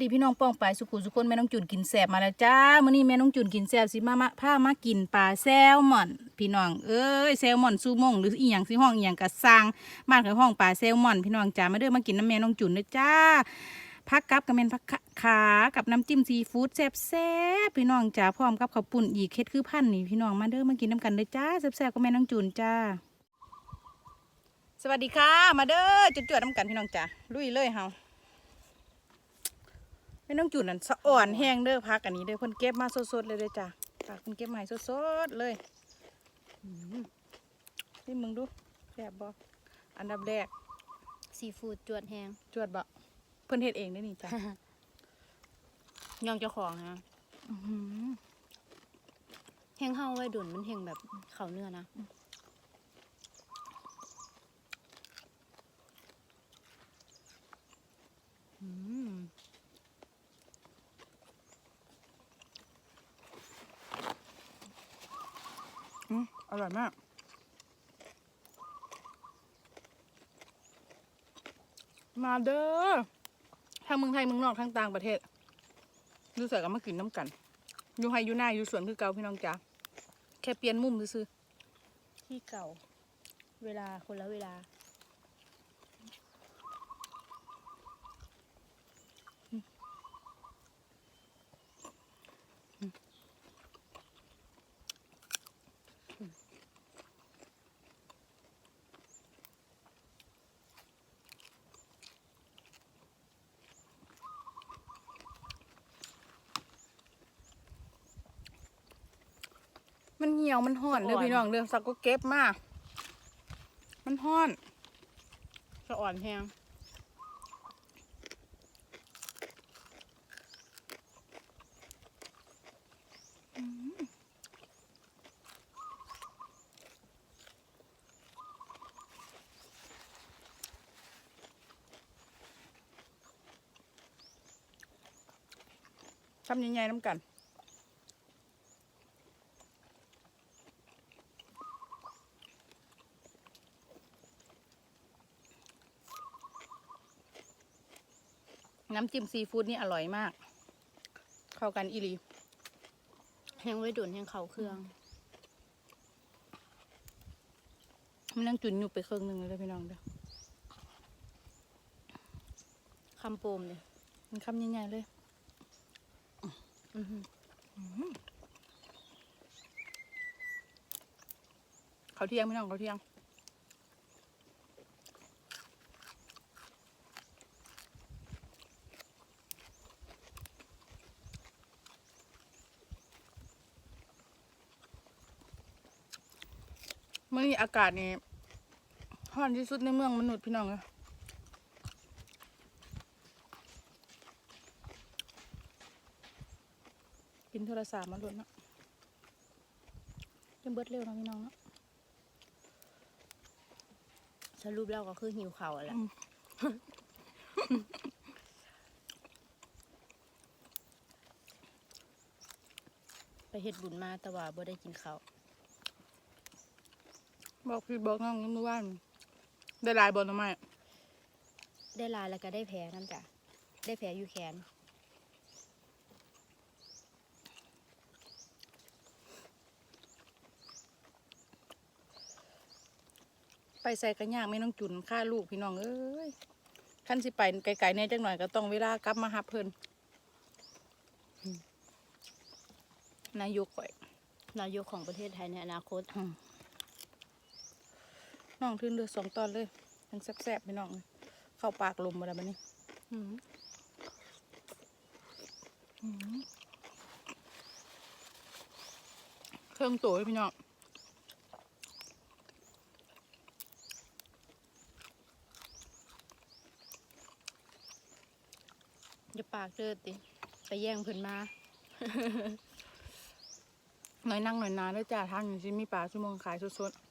ดีพี่น้องป้องปลายสุขุสุคนแม่น้องจุนกินแสบมาแล้วจ้ามื้อนี้แม่น้องจุนกินแสบสิมามาพามากินปลาแซลมอน พี่น้องเอ้ยแซลมอนซูมงหรืออีหยังสิห้องอีหยังกะสร้างบ้านเขาห้องปลาแซลมอน พี่น้องจ้ามาเด้อมากินน้ำแม่น้องจุนเด้อจ้าพักกับกับแม่นพักขากับน้ำจิ้มซีฟู้ดแซ่บแซ่บพี่น้องจ้าพร้อมกับข้าวปุ่นอีกเค็ดคือพันนี่พี่น้องมาเด้อมากินน้ำกันเด้อจ้าแซ่บๆกับแม่น้องจุนจ้าสวัสดีค่ะ มาเด้อจุดจวดๆน้ำกันพี่น้องจ้าลุยเลยเฮา ไม่ต้องจุดนั่นสะอ่อนแห้งเด้อพักอันนี้เด้อเพิ่นเก็บมาสดๆเลยเด้อจ้ะปากเพิ่นเก็บมาให้สดๆเลยอืมนี่มึงดูแซ่บบ่อันดับแรกซีฟู้ดจวดแหงจวดบ่เพิ่นเฮ็ดเองได้อนี่จ้ะย่องเจ้าของฮะอื้อหือแหงเฮาไว้ดุนมันแหงแบบเขาเนื้อนะอืม อร่อยมาก มาเด้อทั้งเมืองไทยเมืองนอกทั้งต่างประเทศอยู่ใส่กับมากินน้ำกันอยู่ไฮยูหน้าอยู่สวนคือเก่าพี่น้องจ้าแค่เปลี่ยนมุมซื้อที่เก่า เวลาคนละเวลา มันเหี่ยวมันห่อนเด้ออ่อนพี่น้องเด้อสักก็เก็บมามันห่อนสะอ่อนแหงทำยังไงน้ำกันำจิ้มซีฟู้ดนี่อร่อยมาก เข้ากันอีหลีแหงไว้ดุนแหงเขาเครื่องมันนั่งจุนอยู่ไปครึ่งหนึ่งเลยเด้อพี่น้องเด้อคำโปมเลยมันคำยังไงเลย อือหือเขาเที่ยงพี่น้องเขาเที่ยง อนี้อากาศนี่ร้อนที่สุดในเมืองมนุษย์พี่น้องเลยกินโทรศัพท์มาหลุดเนาะยังเบิดเร็วเนาะพี่น้องเนาะสรุปแล้วก็คือหิวเขาวแหละอืมไปเฮ็ดบุญมาแต่ว่าบ่ได้กินข้าว บอกพี่บอกน้องเมื่อวานได้หลายบอลทำไมได้ลายแล้วก็ได้แผลนั่นจ้ะได้แผลอยู่แขน ไปใส่กระยากไม่ต้องจุนค่าลูกพี่น้องเอ้ยขั้นสิไปไกลๆเนี่ยจังหน่อยก็ต้องเวลากลับมาหับเพิ่นอืมนายกข่อยนายกของประเทศไทยในอนาคต น้องทึนเดือดสองตอนเลยทั้งแซ่บๆพี่น้องเข้าปากลมมาแล้วบัดนี้อืมเครื่องตัวพี่น้องอย่าปากเด้อติไปแย่งเพิ่นมาหน่อยนั่งหน่อยนานด้วยจ้าทางอยู่ที่มีปลาชั่วโมงขายสดๆ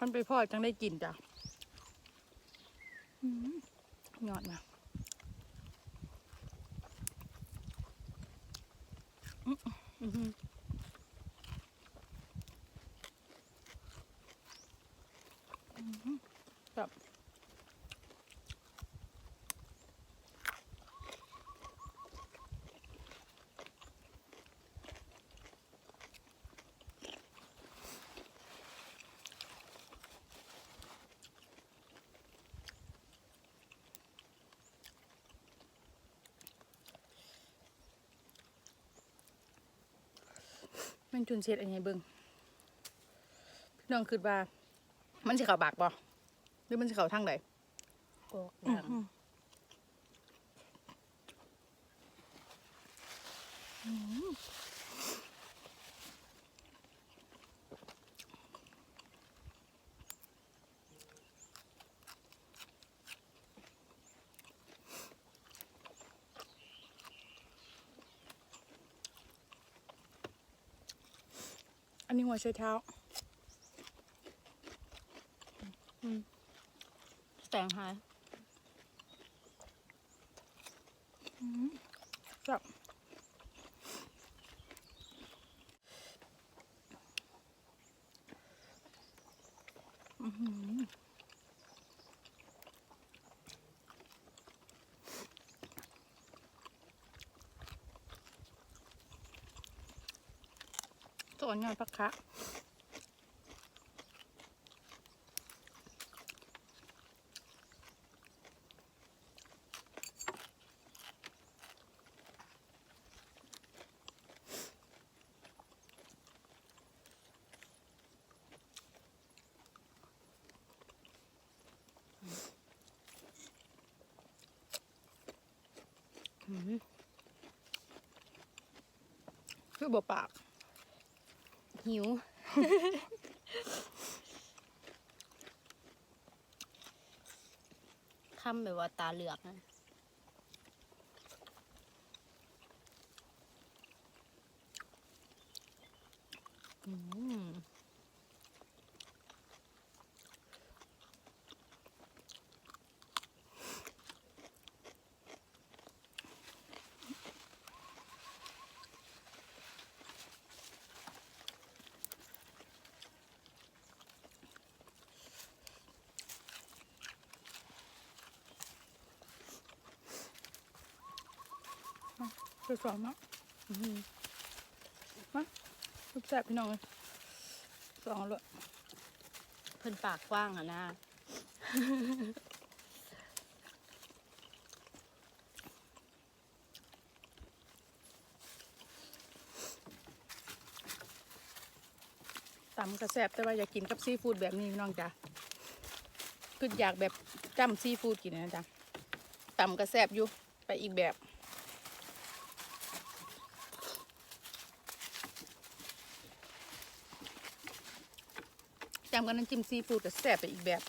มันไปพ่อจังได้กินจ้ะหยอดมาแบบ มันจุนเช็ดอันนี้เบิ้งพี่น้องคิดว่า มันสิเข่าปากบ่หรือมันสิเข่าทางใดออกดัง อันนี้หัวไชเท้าแต่งหายจับอื้อหือ สอนงานปักคะคือบ่ปาก หิว คำแบบว่าตาเหลือกนะอืม คือ สอนเนาะอืมลูกแซ่บพี่น้องเลยสองเลยเพิ่นปากกว้างอะนะตำกระแซ่บแต่ว่าอยากกินกับซีฟู้ดแบบนี้พี่น้องจ้ะคืออยากแบบจ้ำซีฟู้ดกินนะจ๊ะตำกระแซ่บอยู่ไปอีกแบบ จำกันน้ำจิ้มซีฟู้ดก็แซ่บไปอีกแบบ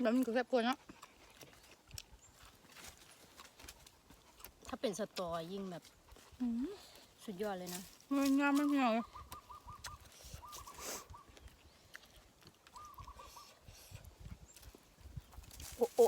แล้วมันก็แซ่บกว่าเนาะถ้าเป็นสตอยิ่งแบบสุดยอดเลยนะมันงามมากพี่น้องเลยโอ้โอ้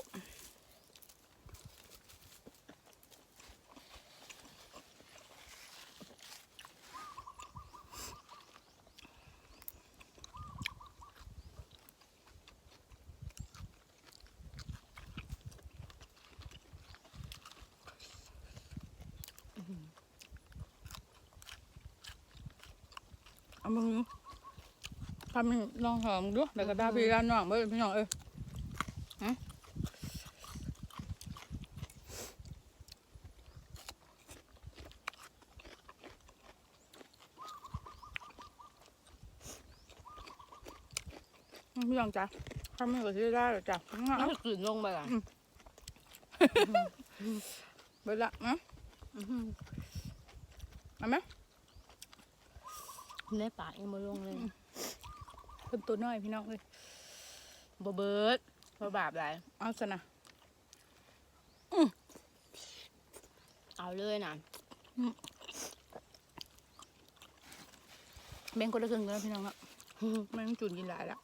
เอามึงทำให้ลองหอมดูแล้วก็ดาพี่ด้านน้องเบ้พี่น้องเอ้ยฮะพี่น้องจ้ะทำให้ก็ได้หรอจ้ะเอานี่คืนลงไปอะเบิดละนะอื้อหือเอาไหม ในปากยังมาลงเลยเพิ่มตัวน้อยพี่น้องเลยบ่เบิดบ่บาปไรเอาสนะเอาเลยนะแบ่งคนละครึ่งเลยพี่น้องอะไม่ต้องจุนกินหลายละ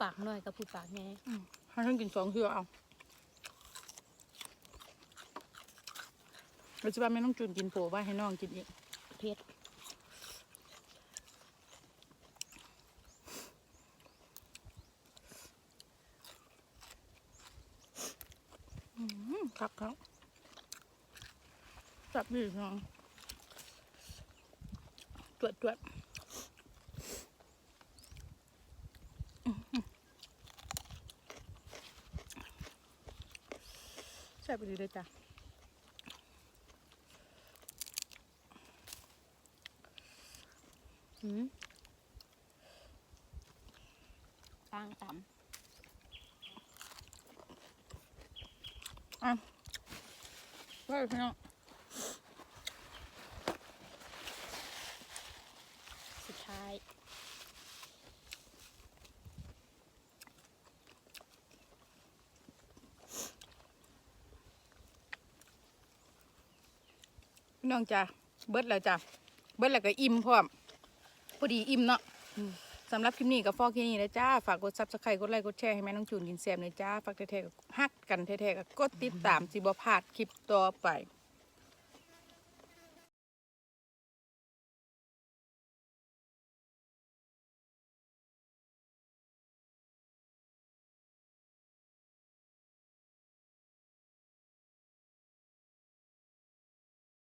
ปากน้อยกับผู้ปากแน่ถ้าท่านกินสองเทือเอาเราจะว่าไม่ต้องจุนกินโผล่ไว้ให้น้องกินอีก คักครับจับดีเนาะจวดจวดใช่ไปดีเลยจ้ะอืมตั้งต่ำ อะเว้ยพี่น้องสุดท้ายพี่น้องจ้ะเบิดแล้วจ้ะเบิดแล้วก็อิ่มพร้อมพอดีอิ่มเนาะ สำหรับคลิปนี้ก็ฟอกแค่นี้นะจ้า ฝากกดซับสไครต์กดไลค์กดแชร์ให้แม่น้องจูนกินแซ่บหน่อยจ้า ฝากแท้ๆก็ฮักกันแท้ๆก็กดติดตามสิบ่พลาดคลิปต่อไป